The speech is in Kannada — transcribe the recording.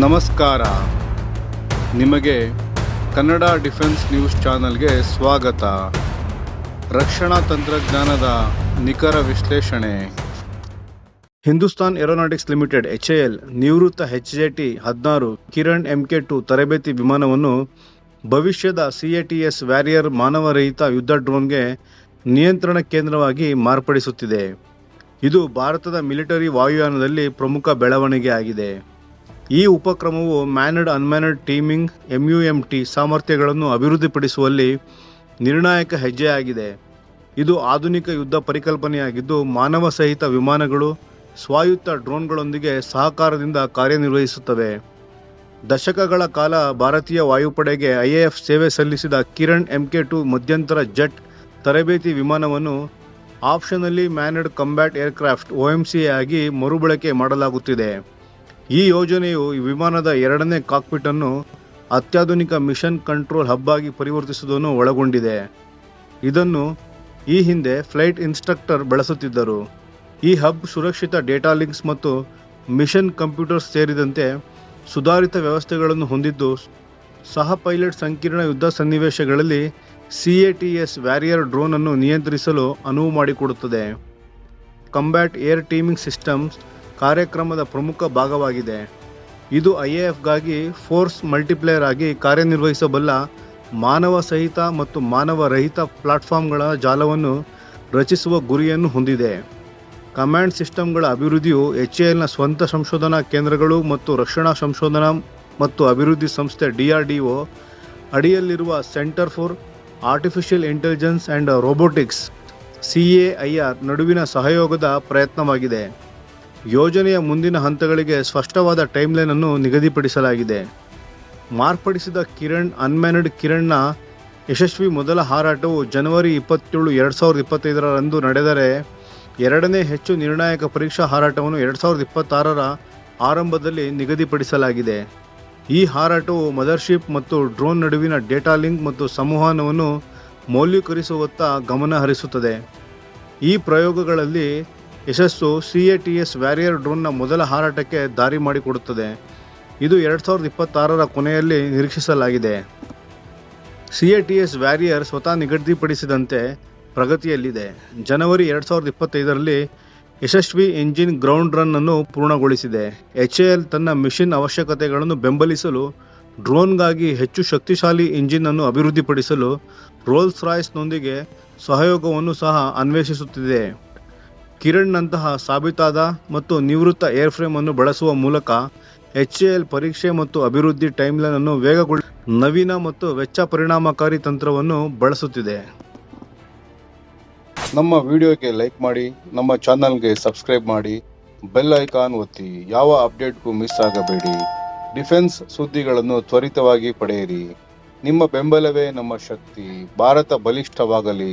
ನಮಸ್ಕಾರ. ನಿಮಗೆ ಕನ್ನಡ ಡಿಫೆನ್ಸ್ ನ್ಯೂಸ್ ಚಾನಲ್ಗೆ ಸ್ವಾಗತ. ರಕ್ಷಣಾ ತಂತ್ರಜ್ಞಾನದ ನಿಖರ ವಿಶ್ಲೇಷಣೆ. Hindustan Aeronautics Limited H L ನಿವೃತ್ತ ಎಚ್ ಜೆ ಟಿ ಹದಿನಾರು ಕಿರಣ್ ಎಂಕೆ ಟು ತರಬೇತಿ ವಿಮಾನವನ್ನು ಭವಿಷ್ಯದ ಸಿಎಟಿಎಸ್ ವ್ಯಾರಿಯರ್ ಮಾನವರಹಿತ ಯುದ್ಧ ಡ್ರೋನ್ಗೆ ನಿಯಂತ್ರಣ ಕೇಂದ್ರವಾಗಿ ಮಾರ್ಪಡಿಸುತ್ತಿದೆ. ಇದು ಭಾರತದ ಮಿಲಿಟರಿ ವಾಯುಯಾನದಲ್ಲಿ ಪ್ರಮುಖ ಬೆಳವಣಿಗೆ ಆಗಿದೆ. ಈ ಉಪಕ್ರಮವು ಮ್ಯಾನಡ್ ಅನ್ಮ್ಯಾನಡ್ ಟೀಮಿಂಗ್ ಎಂಯುಎಂಟಿ ಸಾಮರ್ಥ್ಯಗಳನ್ನು ಅಭಿವೃದ್ಧಿಪಡಿಸುವಲ್ಲಿ ನಿರ್ಣಾಯಕ ಹೆಜ್ಜೆಯಾಗಿದೆ. ಇದು ಆಧುನಿಕ ಯುದ್ಧ ಪರಿಕಲ್ಪನೆಯಾಗಿದ್ದು, ಮಾನವ ಸಹಿತ ವಿಮಾನಗಳು ಸ್ವಾಯುತ್ತ ಡ್ರೋನ್ಗಳೊಂದಿಗೆ ಸಹಕಾರದಿಂದ ಕಾರ್ಯನಿರ್ವಹಿಸುತ್ತವೆ. ದಶಕಗಳ ಕಾಲ ಭಾರತೀಯ ವಾಯುಪಡೆಗೆ ಐಎಎಫ್ ಸೇವೆ ಸಲ್ಲಿಸಿದ ಕಿರಣ್ ಎಂಕೆ ಟು ಮಧ್ಯಂತರ ಜೆಟ್ ತರಬೇತಿ ವಿಮಾನವನ್ನು ಆಪ್ಷನಲ್ಲಿ ಮ್ಯಾನಡ್ ಕಂಬ್ಯಾಟ್ ಏರ್ಕ್ರಾಫ್ಟ್ ಒಎಂಸಿಯಾಗಿ ಮರುಬಳಕೆ ಮಾಡಲಾಗುತ್ತಿದೆ. ಈ ಯೋಜನೆಯು ವಿಮಾನದ ಎರಡನೇ ಕಾಕ್ಪಿಟ್ ಅನ್ನು ಅತ್ಯಾಧುನಿಕ ಮಿಷನ್ ಕಂಟ್ರೋಲ್ ಹಬ್ ಆಗಿ ಪರಿವರ್ತಿಸುವುದನ್ನು ಒಳಗೊಂಡಿದೆ. ಇದನ್ನು ಈ ಹಿಂದೆ ಫ್ಲೈಟ್ ಇನ್ಸ್ಟ್ರಕ್ಟರ್ ಬಳಸುತ್ತಿದ್ದರು. ಈ ಹಬ್ ಸುರಕ್ಷಿತ ಡೇಟಾ ಲಿಂಕ್ಸ್ ಮತ್ತು ಮಿಷನ್ ಕಂಪ್ಯೂಟರ್ಸ್ ಸೇರಿದಂತೆ ಸುಧಾರಿತ ವ್ಯವಸ್ಥೆಗಳನ್ನು ಹೊಂದಿದ್ದು, ಸಹ ಪೈಲಟ್ ಸಂಕೀರ್ಣ ಯುದ್ಧ ಸನ್ನಿವೇಶಗಳಲ್ಲಿ C A T S warrior drone ಅನ್ನು ನಿಯಂತ್ರಿಸಲು ಅನುವು ಮಾಡಿಕೊಡುತ್ತದೆ. ಕಂಬ್ಯಾಟ್ ಏರ್ ಟೀಮಿಂಗ್ ಸಿಸ್ಟಮ್ಸ್ ಕಾರ್ಯಕ್ರಮದ ಪ್ರಮುಖ ಭಾಗವಾಗಿದೆ. ಇದು ಐಎಎಫ್ಗಾಗಿ ಫೋರ್ಸ್ ಮಲ್ಟಿಪ್ಲೇಯರ್ ಆಗಿ ಕಾರ್ಯನಿರ್ವಹಿಸಬಲ್ಲ ಮಾನವ ಸಹಿತ ಮತ್ತು ಮಾನವ ರಹಿತ ಪ್ಲಾಟ್ಫಾರ್ಮ್ಗಳ ಜಾಲವನ್ನು ರಚಿಸುವ ಗುರಿಯನ್ನು ಹೊಂದಿದೆ. ಕಮಾಂಡ್ ಸಿಸ್ಟಮ್ಗಳ ಅಭಿವೃದ್ಧಿಯು ಎಚ್ ಎಲ್ನ ಸ್ವಂತ ಸಂಶೋಧನಾ ಕೇಂದ್ರಗಳು ಮತ್ತು ರಕ್ಷಣಾ ಸಂಶೋಧನಾ ಮತ್ತು ಅಭಿವೃದ್ಧಿ ಸಂಸ್ಥೆ ಡಿಆರ್ಡಿಒ ಅಡಿಯಲ್ಲಿರುವ centre for artificial intelligence and robotics CAIR ನಡುವಿನ ಸಹಯೋಗದ ಪ್ರಯತ್ನವಾಗಿದೆ. ಯೋಜನೆಯ ಮುಂದಿನ ಹಂತಗಳಿಗೆ ಸ್ಪಷ್ಟವಾದ ಟೈಮ್ಲೈನ್ ಅನ್ನು ನಿಗದಿಪಡಿಸಲಾಗಿದೆ. ಮಾರ್ಪಡಿಸಿದ ಕಿರಣ್ ಅನ್ಮ್ಯಾನಡ್ ಕಿರಣ್ನ ಯಶಸ್ವಿ ಮೊದಲ ಹಾರಾಟವು ಜನವರಿ ಇಪ್ಪತ್ತೇಳು, ಎರಡು ಸಾವಿರದ ಇಪ್ಪತ್ತೈದರಂದು ನಡೆದರೆ, ಎರಡನೇ ಹೆಚ್ಚು ನಿರ್ಣಾಯಕ ಪರೀಕ್ಷಾ ಹಾರಾಟವನ್ನು ಎರಡು ಸಾವಿರದ ಇಪ್ಪತ್ತಾರರ ಆರಂಭದಲ್ಲಿ ನಿಗದಿಪಡಿಸಲಾಗಿದೆ. ಈ ಹಾರಾಟವು ಮದರ್ಶಿಪ್ ಮತ್ತು ಡ್ರೋನ್ ನಡುವಿನ ಡೇಟಾ ಲಿಂಕ್ ಮತ್ತು ಸಂವಹನವನ್ನು ಮೌಲ್ಯೀಕರಿಸುವತ್ತ ಗಮನ ಹರಿಸುತ್ತದೆ. ಈ ಪ್ರಯೋಗಗಳಲ್ಲಿ ಯಶಸ್ಸು C A T S warrior ಡ್ರೋನ್ನ ಮೊದಲ ಹಾರಾಟಕ್ಕೆ ದಾರಿ ಮಾಡಿಕೊಡುತ್ತದೆ. ಇದು ಎರಡು ಸಾವಿರದ ಇಪ್ಪತ್ತಾರರ ಕೊನೆಯಲ್ಲಿ ನಿರೀಕ್ಷಿಸಲಾಗಿದೆ. C A T S warrior ಸ್ವತಃ ನಿಗದಿಪಡಿಸಿದಂತೆ ಪ್ರಗತಿಯಲ್ಲಿದೆ. ಜನವರಿ ಎರಡು ಸಾವಿರದ ಇಪ್ಪತ್ತೈದರಲ್ಲಿ ಯಶಸ್ವಿ ಎಂಜಿನ್ ಗ್ರೌಂಡ್ ರನ್ ಅನ್ನು ಪೂರ್ಣಗೊಳಿಸಿದೆ. ಎಲ್ ತನ್ನ ಮಿಷಿನ್ ಅವಶ್ಯಕತೆಗಳನ್ನು ಬೆಂಬಲಿಸಲು, ಡ್ರೋನ್ಗಾಗಿ ಹೆಚ್ಚು ಶಕ್ತಿಶಾಲಿ ಇಂಜಿನ್ ಅನ್ನು ಅಭಿವೃದ್ಧಿಪಡಿಸಲು ರೋಲ್ಸ್ ರಾಯ್ಸ್ನೊಂದಿಗೆ ಸಹಯೋಗವನ್ನು ಸಹ ಅನ್ವೇಷಿಸುತ್ತಿದೆ. ಕಿರಣ್ನಂತಹ ಸಾಬೀತಾದ ಮತ್ತು ನಿವೃತ್ತ ಏರ್ಫ್ರೇಮ್ ಅನ್ನು ಬಳಸುವ ಮೂಲಕ ಎಚ್ ಎ ಎಲ್ ಪರೀಕ್ಷೆ ಮತ್ತು ಅಭಿವೃದ್ಧಿ ಟೈಮ್ಲೈನ್ ಅನ್ನು ವೇಗಗೊಳ, ನವೀನ ಮತ್ತು ವೆಚ್ಚ ಪರಿಣಾಮಕಾರಿ ತಂತ್ರವನ್ನು ಬಳಸುತ್ತಿದೆ. ನಮ್ಮ ವಿಡಿಯೋಗೆ ಲೈಕ್ ಮಾಡಿ, ನಮ್ಮ ಚಾನಲ್ಗೆ ಸಬ್ಸ್ಕ್ರೈಬ್ ಮಾಡಿ, ಬೆಲ್ ಐಕಾನ್ ಒತ್ತಿ, ಯಾವ ಅಪ್ಡೇಟ್ಗೂ ಮಿಸ್ ಆಗಬೇಡಿ. ಡಿಫೆನ್ಸ್ ಸುದ್ದಿಗಳನ್ನು ತ್ವರಿತವಾಗಿ ಪಡೆಯಿರಿ. ನಿಮ್ಮ ಬೆಂಬಲವೇ ನಮ್ಮ ಶಕ್ತಿ. ಭಾರತ ಬಲಿಷ್ಠವಾಗಲಿ.